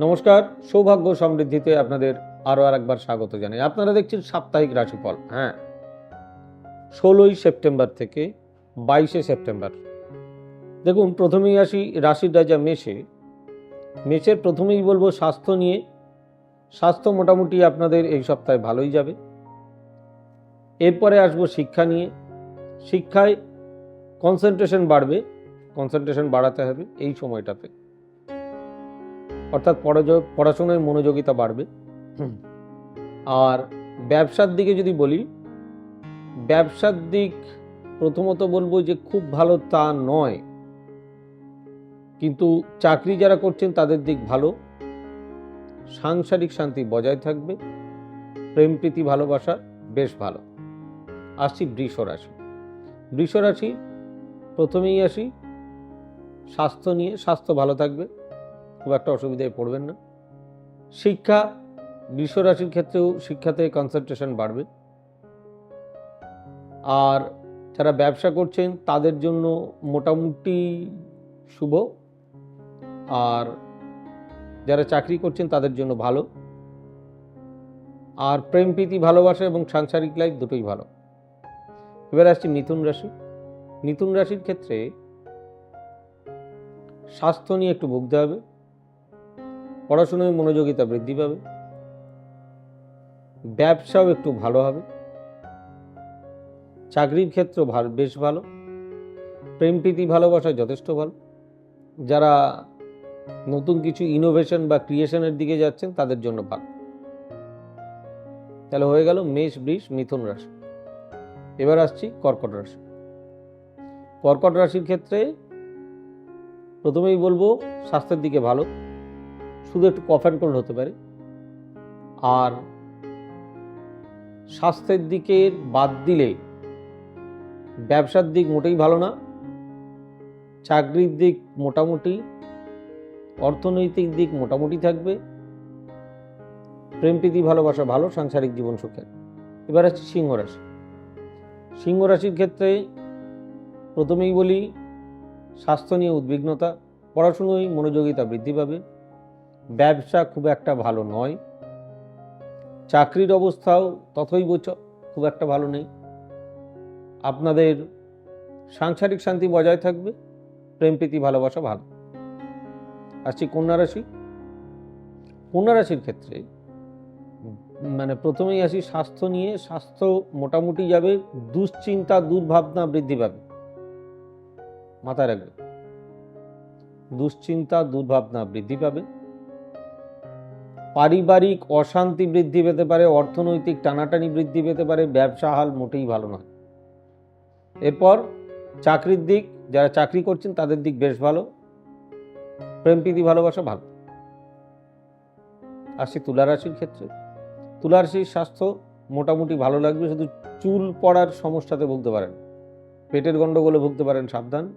নমস্কার, সৌভাগ্য সমৃদ্ধিতে আপনাদের আরও আর একবার স্বাগত জানাই। আপনারা দেখছেন সাপ্তাহিক রাশিফল হ্যাঁ। ষোলোই সেপ্টেম্বর থেকে বাইশে সেপ্টেম্বর। দেখুন, প্রথমেই আসি রাশির রাজা মেষে। মেষের প্রথমেই বলব স্বাস্থ্য নিয়ে। স্বাস্থ্য মোটামুটি আপনাদের এই সপ্তাহে ভালোই যাবে। এরপরে আসব শিক্ষা নিয়ে। শিক্ষায় কনসেন্ট্রেশন বাড়বে। কনসেন্ট্রেশন বাড়াতে হবে এই সময়টাতে। অর্থাৎ পড়াশোনায় মনোযোগিতা বাড়বে। আর ব্যবসার দিকে যদি বলি ব্যবসার দিক প্রথমত বলব যে খুব ভালো তা নয়। কিন্তু চাকরি যারা করছেন তাদের দিক ভালো। সাংসারিক শান্তি বজায় থাকবে। প্রেম প্রীতি ভালোবাসা বেশ ভালো। আসছি বৃষ রাশি। বৃষ রাশি প্রথমেই আসি স্বাস্থ্য নিয়ে স্বাস্থ্য ভালো থাকবে। খুব একটা অসুবিধায় পড়বেন না। শিক্ষা রাশির ক্ষেত্রেও শিক্ষাতে কনসেন্ট্রেশন বাড়বে। আর যারা ব্যবসা করছেন, তাদের জন্য মোটামুটি শুভ। আর যারা চাকরি করছেন, তাদের জন্য ভালো। আর প্রেম, প্রীতি, ভালোবাসা এবং সাংসারিক লাইফ দুটোই ভালো। এবার আসছি মিথুন রাশি। মিথুন রাশির ক্ষেত্রে স্বাস্থ্য নিয়ে একটু ভুগতে হবে। পড়াশোনায় মনোযোগিতা বৃদ্ধি পাবে। ব্যবসাও একটু ভালো হবে। চাকরির ক্ষেত্র বেশ ভালো। প্রেম প্রীতি, ভালোবাসা যথেষ্ট ভালো। যারা নতুন কিছু ইনোভেশন বা ক্রিয়েশনের দিকে যাচ্ছেন, তাদের জন্য ভালো। তাহলে হয়ে গেল মেষ, বৃষ, মিথুন রাশি। এবার আসছি কর্কট রাশি। কর্কট রাশির ক্ষেত্রে প্রথমেই বলব, স্বাস্থ্যের দিকে ভালো। শুধু একটু কফ অ্যান্ড কোল্ড হতে পারে। আর স্বাস্থ্যের দিকে বাদ দিলে ব্যবসার দিক মোটেই ভালো না, চাকরির দিক মোটামুটি, অর্থনৈতিক দিক মোটামুটি থাকবে। প্রেম, প্রীতি, ভালোবাসা ভালো, সাংসারিক জীবন সুখের। এবার আছে সিংহ রাশি। সিংহ রাশির ক্ষেত্রে প্রথমেই বলি, স্বাস্থ্য নিয়ে উদ্বিগ্নতা, পড়াশুনোয় মনোযোগিতা বৃদ্ধি পাবে। ব্যবসা খুব একটা ভালো নয়। চাকরির অবস্থাও তথই বোচ খুব একটা ভালো নেই। আপনাদের সাংসারিক শান্তি বজায় থাকবে, প্রেম, প্রীতি, ভালোবাসা ভালো। আসছি কন্যা রাশি। কন্যা রাশির ক্ষেত্রে মানে প্রথমেই আসি স্বাস্থ্য নিয়ে, স্বাস্থ্য মোটামুটি যাবে, দুশ্চিন্তা, দুর্ভাবনা বৃদ্ধি পাবে। মাথায় রাখবে দুশ্চিন্তা, দুর্ভাবনা বৃদ্ধি পাবে। পারিবারিক অশান্তি বৃদ্ধি পেতে পারে, অর্থনৈতিক টানাটানি বৃদ্ধি পেতে পারে, ব্যবসা হাল মোটেই ভালো নয়। এরপর চাকরির দিক, যারা চাকরি করছেন তাদের দিক বেশ ভালো, প্রেম, প্রীতি, ভালোবাসা ভালো। আসছি তুলা রাশির ক্ষেত্রে। তুলা রাশির স্বাস্থ্য মোটামুটি ভালো লাগবে, শুধু চুল পড়ার সমস্যাতে ভুগতে পারেন। পেটের গণ্ডগোলে ভুগতে পারেন সাবধান।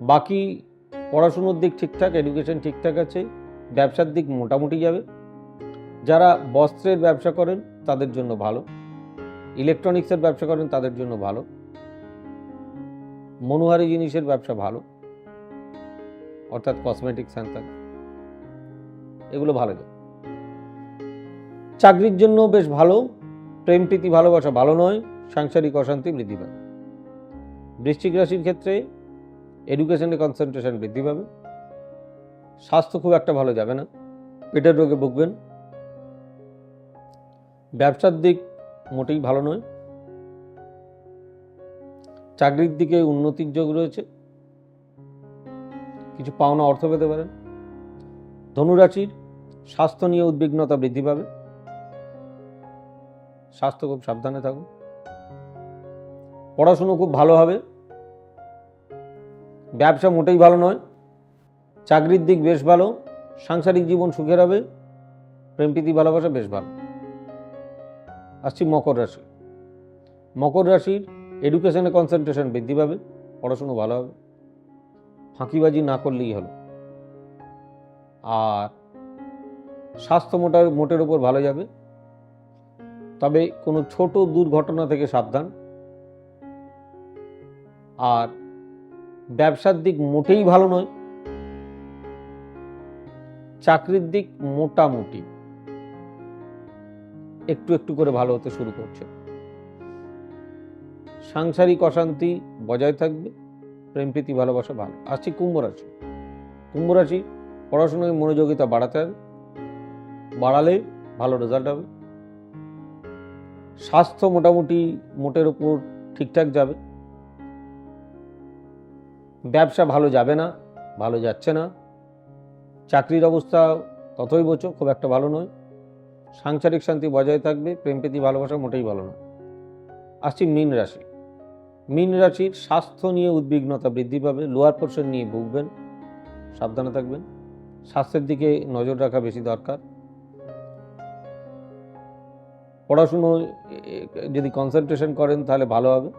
বাকি পড়াশুনোর দিক ঠিকঠাক এডুকেশন ঠিকঠাক আছে। ব্যবসার দিক মোটামুটি যাবে। যারা বস্ত্রের ব্যবসা করেন, তাদের জন্য ভালো। ইলেকট্রনিক্সের ব্যবসা করেন, তাদের জন্য ভালো। মনোহারি জিনিসের ব্যবসা ভালো। অর্থাৎ কসমেটিক্স হ্যান এগুলো ভালো যাবে। চাকরির জন্য বেশ ভালো। প্রেম, প্রীতি, ভালোবাসা ভালো নয়। সাংসারিক অশান্তি বৃদ্ধি পাবে। বৃশ্চিক রাশির ক্ষেত্রে এডুকেশনে কনসেন্ট্রেশন বৃদ্ধি পাবে। স্বাস্থ্য খুব একটা ভালো যাবে না, পেটের রোগে ভুগবেন। ব্যবসার দিক মোটেই ভালো নয়। চাকরির দিকে উন্নতির যোগ রয়েছে। কিছু পাওনা অর্থ পেতে পারেন। ধনুরাশির স্বাস্থ্য নিয়ে উদ্বিগ্নতা বৃদ্ধি পাবে। স্বাস্থ্য খুব সাবধানে থাকুন। পড়াশুনো খুব ভালো হবে। ব্যবসা মোটেই ভালো নয়। চাকরির দিক বেশ ভালো, সাংসারিক জীবন সুখের হবে, প্রেম প্রীতি, ভালোবাসা বেশ ভালো। আসছি মকর রাশি। মকর রাশির এডুকেশনে কনসেন্ট্রেশন বৃদ্ধি পাবে, পড়াশুনো ভালো হবে। ফাঁকিবাজি না করলেই হলো। আর স্বাস্থ্য মোটার, মোটের উপর ভালো যাবে। তবে কোনো ছোট দুর্ঘটনা থেকে সাবধান। আর ব্যবসার দিক মোটেই ভালো নয় চাকরির দিক মোটামুটি। একটু একটু করে ভালো হতে শুরু করছে। সাংসারিক অশান্তি বজায় থাকবে, প্রেম প্রীতি, ভালোবাসা ভালো। আসছি কুম্ভ রাশি। কুম্ভ রাশি, পড়াশোনায় মনোযোগিতা বাড়াতে হবে, বাড়ালে ভালো রেজাল্ট হবে। স্বাস্থ্য মোটামুটি মোটের উপর ঠিকঠাক যাবে। ব্যবসা ভালো যাবে না, ভালো যাচ্ছে না। চাকরির অবস্থা ততই বোঝো, খুব একটা ভালো নয়। সাংসারিক শান্তি বজায় থাকবে, প্রেম প্রীতি, ভালোবাসা মোটেই ভালো না। আসছি মীন রাশি। মীন রাশির স্বাস্থ্য নিয়ে উদ্বিগ্নতা বৃদ্ধি পাবে লোয়ার পোর্শন নিয়ে ভুগবেন, সাবধানে থাকবেন। স্বাস্থ্যের দিকে নজর রাখা বেশি দরকার। পড়াশুনো, যদি কনসেন্ট্রেশন করেন তাহলে ভালো হবে।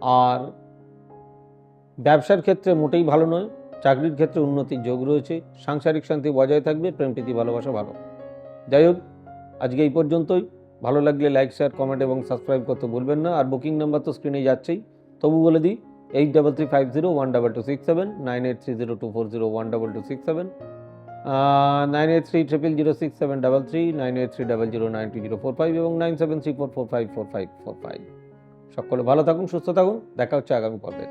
আর ব্যবসার ক্ষেত্রে মোটেই ভালো নয় চাকরির ক্ষেত্রে উন্নতির যোগ রয়েছে, সাংসারিক শান্তি বজায় থাকবে, প্রেম, প্রীতি, ভালোবাসা ভালো। যাই হোক, আজকে এই পর্যন্তই। ভালো লাগলে লাইক শেয়ার কমেন্ট এবং সাবস্ক্রাইব করতে ভুলবেন না। আর বুকিং নাম্বার তো স্ক্রিনে যাচ্ছেই। তবু বলে দিই eight double three five zero one double two six seven nine eight three zero two four zero one double two six seven nine eight three triple zero six seven double three nine eight three double zero nine two zero four five এবং nine seven three four four five four five four five সকলে ভালো থাকুন, সুস্থ থাকুন। দেখা হচ্ছে আগামী পর্বে।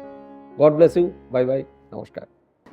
God bless you bye bye নমস্কার।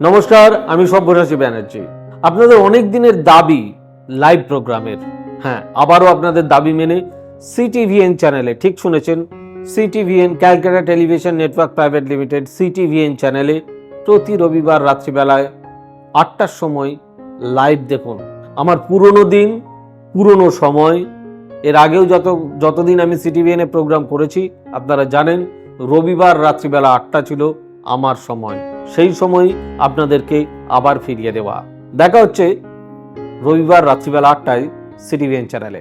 নমস্কার, আমি সব্যসাচী ব্যানার্জি। আপনাদের অনেক দিনের দাবি লাইভ প্রোগ্রামের। হ্যাঁ আবারও আপনাদের দাবি মেনে সিটিভিএন চ্যানেলে, ঠিক শুনেছেন? CTVN Calcutta television network private limited CTVN চ্যানেলে প্রতি রবিবার রাত্রিবেলায় আটটার সময় লাইভ দেখুন। আমার পুরনো দিন, পুরনো সময়, এর আগেও যত, যতদিন আমি সিটিভিএনে প্রোগ্রাম করেছি, আপনারা জানেন, রবিবার রাত্রিবেলা আটটা ছিল আমার সময়। সেই সময় আপনাদেরকে আবার ফিরিয়ে দেওয়া। দেখা হচ্ছে রবিবার রাত্রিবেলা আটটায় সিটিভিএন চ্যানেলে।